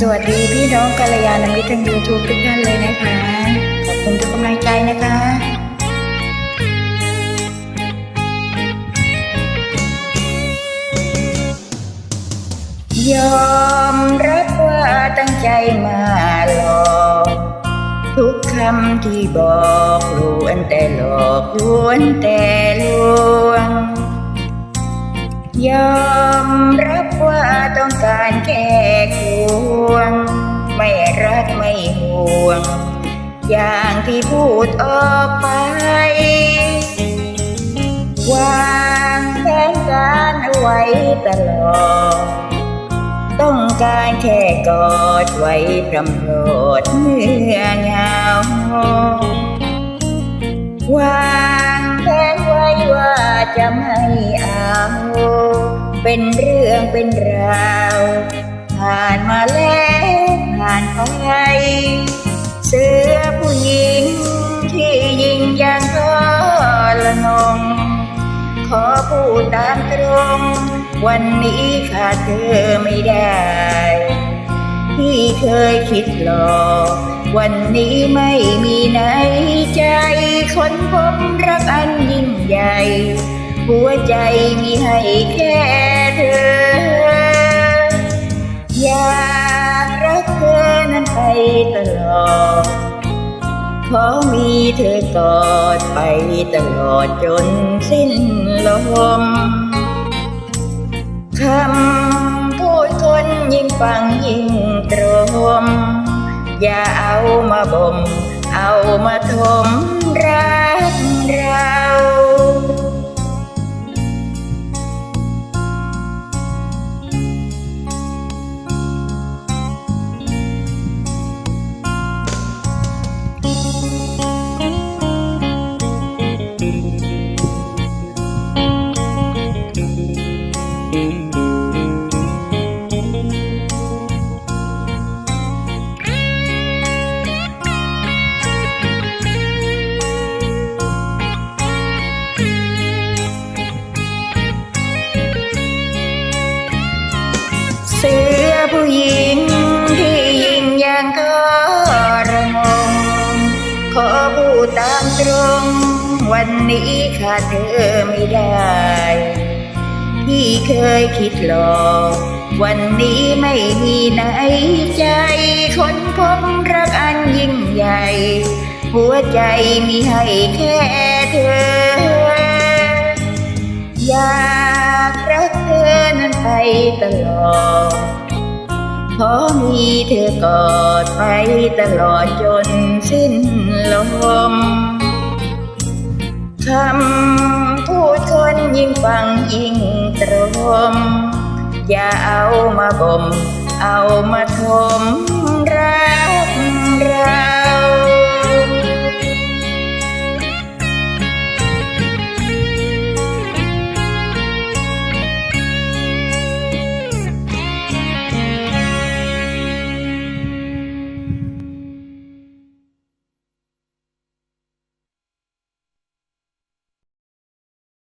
สวัสดีพี่น้องกัลยาณมิตรทางยูทูบทุกท่านเลยนะคะ ขอบคุณทุกกำลังใจนะคะยอมรับว่าตั้งใจมาหลอกทุกคำที่บอกล้วนแต่หลอกล้วนแต่ลวง ยอมรับว่าต้องการแค่ ไว้ตลอด ต้องการแค่กอดไว้พรำโปรดเมื่อเหงาวางแผนไว้ว่าจะไม่เอา เป็นเรื่องเป็นราว ผ่านมาแล้วผ่านไปเสือ วันนี้ขาดเธอไม่ได้ ที่เคยคิดหลอกวันนี้ไม่มีในใจคนพบรักอันยิ่งใหญ่ หัวใจมีให้แค่เธอ อยากรักเธอนั้นไปตลอด ขอมีเธอกอดไปตลอดจนสิ้นลม คำพูดคนยิ่งฟังยิ่งตรม อย่าเอามาบ่มเอามาทม ผู้หญิงที่ยิ่งอย่างก็ระงมขอพูดตามตรง วันนี้ขาดเธอไม่ได้ที่เคยคิดหลอกวันนี้ไม่มีในใจคนพบรักอันยิ่งใหญ่ หัวใจมีให้แค่เธอ อยากรักเธอนั้นไปตลอด ขอมีเธอกอดไปตลอดจนสิ้นลมคำพูดคนยิ่งฟังยิ่งตรม อย่าเอามาบ่ม เอามาทม